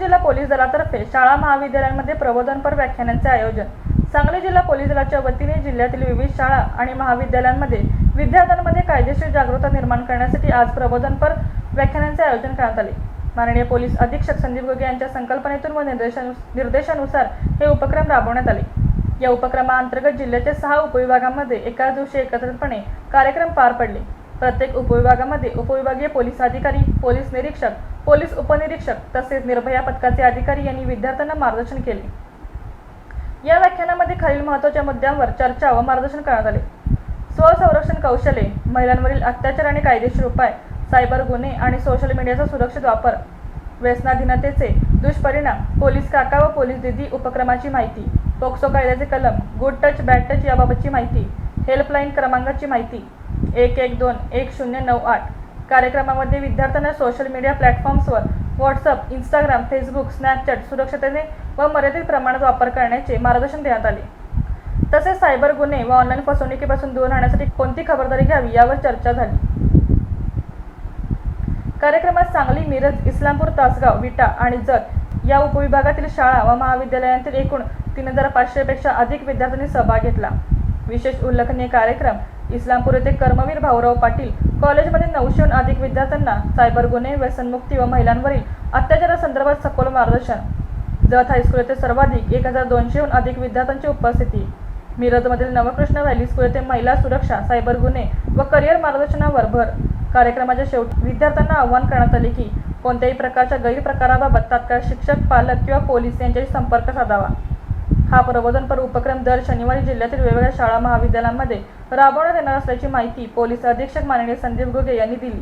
तर्फे शाळा महाविद्यालयांमध्ये प्रबोधनपर व्याख्यानांचे आयोजन. सांगली जिल्हा पोलीस दलाच्या वतीने जिल्ह्यातील विविध शाळा आणि महाविद्यालयांमध्ये विद्यार्थ्यांमध्ये कायदेशीर जागरूकता निर्माण करण्यासाठी आज प्रबोधनपर व्याख्यानांचे आयोजन करण्यात आले. माननीय पोलीस अधीक्षक संदीप गोगे यांच्या संकल्पनेतून व निर्देशानु निर्देशानुसार हे उपक्रम राबवण्यात आले. या उपक्रमाअंतर्गत जिल्ह्याच्या सहा उपविभागांमध्ये एकाच दिवशी एकत्रितपणे कार्यक्रम पार पडले. प्रत्येक उपविभागामध्ये उपविभागीय पोलीस अधिकारी पोलीस निरीक्षक पोलीस उपनिरीक्षक तसेच निर्भया पथकाचे अधिकारी यांनी विद्यार्थ्यांना मार्गदर्शन केले. या व्याख्यानामध्ये खालील महत्त्वाच्या मुद्द्यांवर चर्चा व मार्गदर्शन करण्यात आले. स्वसंरक्षण कौशल्ये महिलांवरील अत्याचार आणि कायदेशीर उपाय सायबर गुन्हे आणि सोशल मीडियाचा सुरक्षित वापर व्यसनाधीनतेचे दुष्परिणाम पोलीस काका व पोलीस दिदी उपक्रमाची माहिती पोक्सो कायद्याचे कलम गुड टच बॅड टच याबाबतची माहिती हेल्पलाईन क्रमांकाची माहिती एक एक दोन एक शून्य नऊ आठ. कार्यक्रमामध्ये विद्यार्थ्यांना सोशल मीडिया प्लॅटफॉर्म्सवर व्हॉट्सअप इंस्टाग्राम फेसबुक स्नॅपचॅट सुरक्षतेने व मर्यादित प्रमाणात वापर करण्याचे मार्गदर्शन देण्यात आले. तसेच सायबर गुन्हे व ऑनलाईन फसवणुकीपासून दूर राहण्यासाठी कोणती खबरदारी घ्यावी यावर चर्चा झाली. कार्यक्रमात सांगली मिरज इस्लामपूर तासगाव विटा आणि जत या उपविभागातील शाळा व महाविद्यालयांतील एकूण तीन हजार पाचशेपेक्षा अधिक विद्यार्थ्यांनी सहभाग घेतला. विशेष उल्लेखनीय कार्यक्रम इस्लामपूर येथे कर्मवीर भाऊराव पाटील कॉलेजमध्ये नऊशेहून अधिक विद्यार्थ्यांना सायबर गुन्हे व्यसनमुक्ती व महिलांवरील अत्याचारासंदर्भात सखोल मार्गदर्शन. जत हायस्कूल येथे सर्वाधिक एक हजार दोनशेहून अधिक विद्यार्थ्यांची उपस्थिती. मिरजमधील नवकृष्ण व्हॅली स्कूल येथे महिला सुरक्षा सायबर गुन्हे व करिअर मार्गदर्शनावर भर. कार्यक्रमाच्या शेवटी विद्यार्थ्यांना आवाहन करण्यात आले की कोणत्याही प्रकारच्या गैरप्रकाराबाबत तात्काळ शिक्षक पालक किंवा पोलीस यांच्याशी संपर्क साधावा. हा प्रबोधनपर उपक्रम दर शनिवारी जिल्ह्यातील वेगवेगळ्या शाळा महाविद्यालयांमध्ये राबवण्यात येणार असल्याची माहिती पोलीस अधीक्षक माननीय संदीप गोगे यांनी दिली.